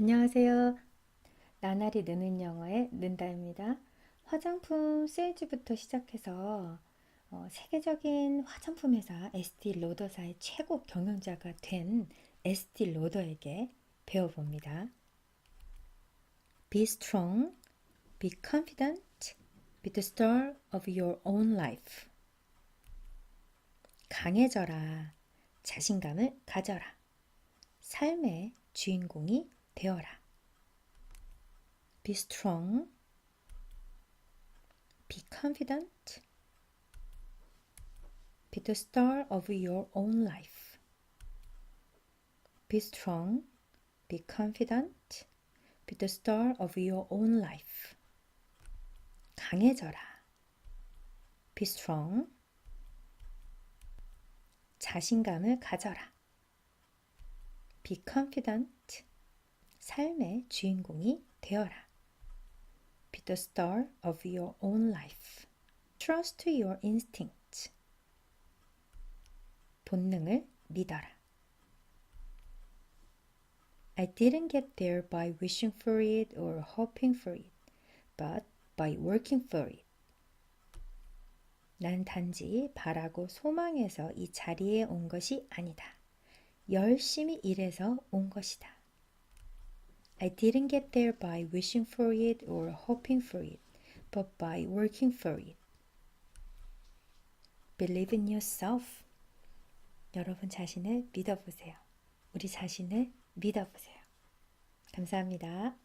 안녕하세요. 나날이 느는 영어의 는다입니다. 화장품 세일즈부터 시작해서 어, 세계적인 화장품 회사 에스티 로더사의 최고 경영자가 된 에스티 로더에게 배워봅니다. Be strong, be confident, be the star of your own life. 강해져라, 자신감을 가져라, 삶의 주인공이 되어라. Be strong. Be confident. Be the star of your own life. Be strong. Be confident. Be the star of your own life. 강해져라. Be strong. 자신감을 가져라. Be confident. 삶의 주인공이 되어라. Be the star of your own life. Trust your instinct. 본능을 믿어라. I didn't get there by wishing for it or hoping for it, but by working for it. 난 단지 바라고 소망해서 이 자리에 온 것이 아니다. 열심히 일해서 온 것이다. I didn't get there by wishing for it or hoping for it, but by working for it. Believe in yourself. 여러분 자신을 믿어보세요. 우리 자신을 믿어보세요. 감사합니다.